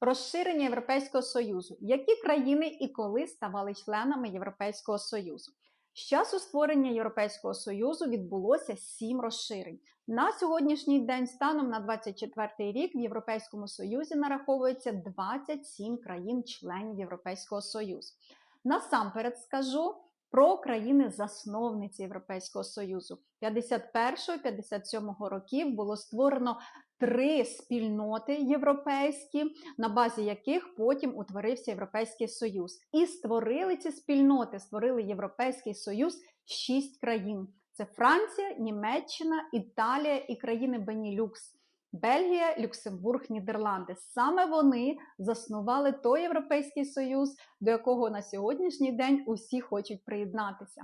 Розширення Європейського Союзу. Які країни і коли ставали членами Європейського Союзу? З часу створення Європейського Союзу відбулося сім розширень. На сьогоднішній день, станом на 24 рік, в Європейському Союзі нараховується 27 країн-членів Європейського Союзу. Насамперед скажу про країни-засновниці Європейського Союзу. 51-57 років було створено три спільноти європейські, на базі яких потім утворився Європейський Союз. І створили ці спільноти, створили Європейський Союз шість країн: це Франція, Німеччина, Італія і країни Бенілюкс. Бельгія, Люксембург, Нідерланди. Саме вони заснували той Європейський Союз, до якого на сьогоднішній день усі хочуть приєднатися.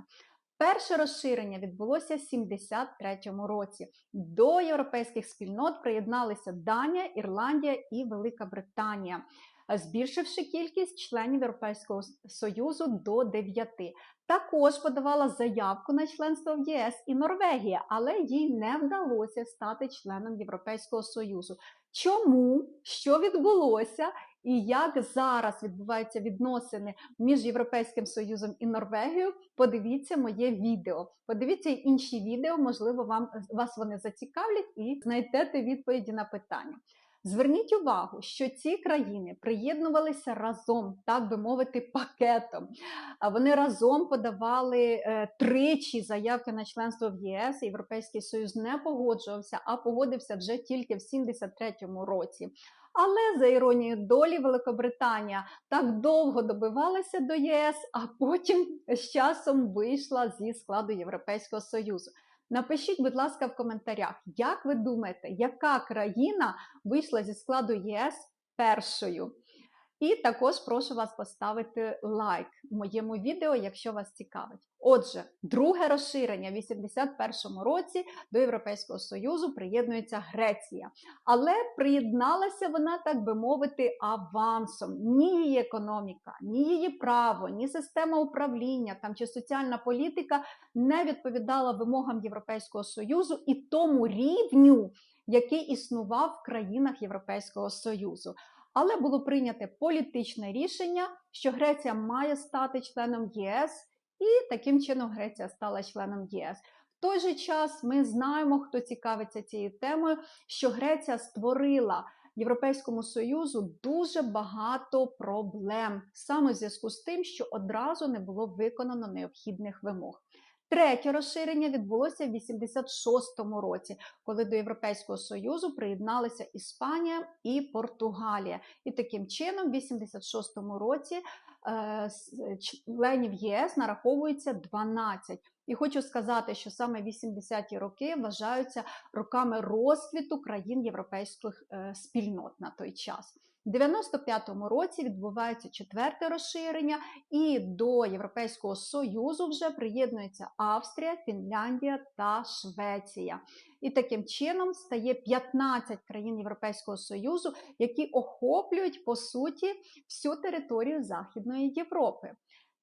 Перше розширення відбулося в 73-му році. До європейських спільнот приєдналися Данія, Ірландія і Велика Британія, збільшивши кількість членів Європейського Союзу до 9. Також подавала заявку на членство в ЄС і Норвегія, але їй не вдалося стати членом Європейського Союзу. Чому що відбулося? І як зараз відбуваються відносини між Європейським Союзом і Норвегією, подивіться моє відео. Подивіться інші відео, можливо, вам вас вони зацікавлять і знайдете відповіді на питання. Зверніть увагу, що ці країни приєднувалися разом, так би мовити, пакетом. Вони разом подавали е, тричі заявки на членство в ЄС. Європейський Союз не погоджувався, а погодився вже тільки в 73-му році. Але за іронією долі, Великобританія так довго добивалася до ЄС, а потім з часом вийшла зі складу Європейського Союзу. Напишіть, будь ласка, в коментарях, як ви думаєте, яка країна вийшла зі складу єС першою? І також прошу вас поставити лайк моєму відео, якщо вас цікавить. Отже, друге розширення в 81-му році до Європейського Союзу приєднується Греція. Але приєдналася вона, так би мовити, авансом. Ні її економіка, ні її право, ні система управління там чи соціальна політика не відповідала вимогам Європейського Союзу і тому рівню, який існував в країнах Європейського Союзу. Але було прийнято політичне рішення, що Греція має стати членом ЄС, і таким чином Греція стала членом ЄС. В той же час ми знаємо, хто цікавиться цією темою, що Греція створила Європейському Союзу дуже багато проблем саме в зв'язку з тим, що одразу не було виконано необхідних вимог. Третє розширення відбулося в 86-му році, коли до Європейського Союзу приєдналися Іспанія і Португалія. І таким чином, в 86-му році е, членів ЄС нараховується 12. І хочу сказати, що саме 80-ті роки вважаються роками розквіту країн європейських е, спільнот на той час. У 95-му році відбувається четверте розширення, і до Європейського Союзу вже приєднується Австрія, Фінляндія та Швеція. І таким чином стає 15 країн Європейського Союзу, які охоплюють по суті всю територію Західної Європи.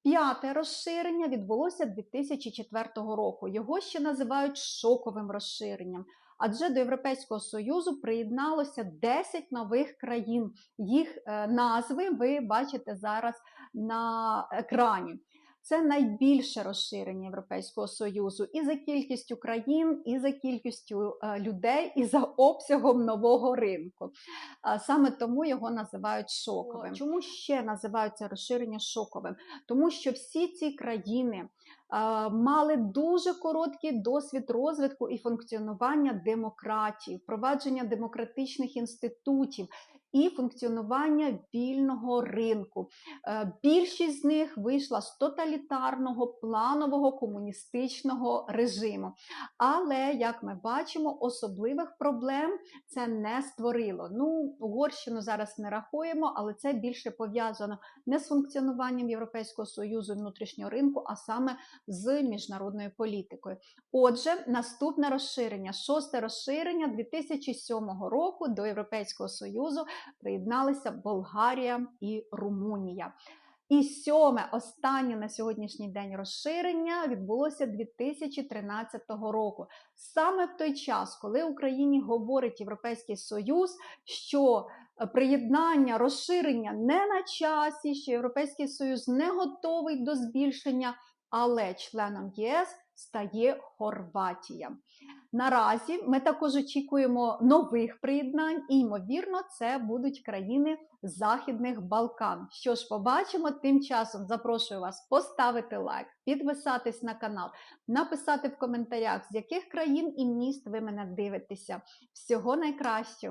П'яте розширення відбулося 2004 року. Його ще називають шоковим розширенням адже до Європейського Союзу приєдналося 10 нових країн. Їх е, назви ви бачите зараз на екрані. Це найбільше розширення Європейського Союзу і за кількістю країн, і за кількістю е, людей, і за обсягом нового ринку. Саме тому його називають шоковим. Чому ще називаються розширення шоковим? Тому що всі ці країни мали дуже короткий досвід розвитку і функціонування демократії, впровадження демократичних інститутів і функціонування вільного ринку. Е, більшість з них вийшла з тоталітарного планового комуністичного режиму. Але, як ми бачимо, особливих проблем це не створило. Ну, Угорщину зараз не рахуємо, але це більше пов'язано не з функціонуванням Європейського союзу внутрішнього ринку, а саме з міжнародною політикою. Отже, наступне розширення, шосте розширення 2007 року до Європейського Союзу приєдналися Болгарія і Румунія. І сьоме, останнє на сьогоднішній день розширення відбулося 2013 року. Саме в той час, коли Україні говорить Європейський Союз, що е, приєднання, розширення не на часі, що Європейський Союз не готовий до збільшення, але членом ЄС стає Хорватія. Наразі ми також очікуємо нових приєднань, і ймовірно, це будуть країни Західних Балкан. Що ж, побачимо. Тим часом запрошую вас поставити лайк, підписатись на канал, написати в коментарях, з яких країн і міст ви мене дивитеся. Всього найкращого!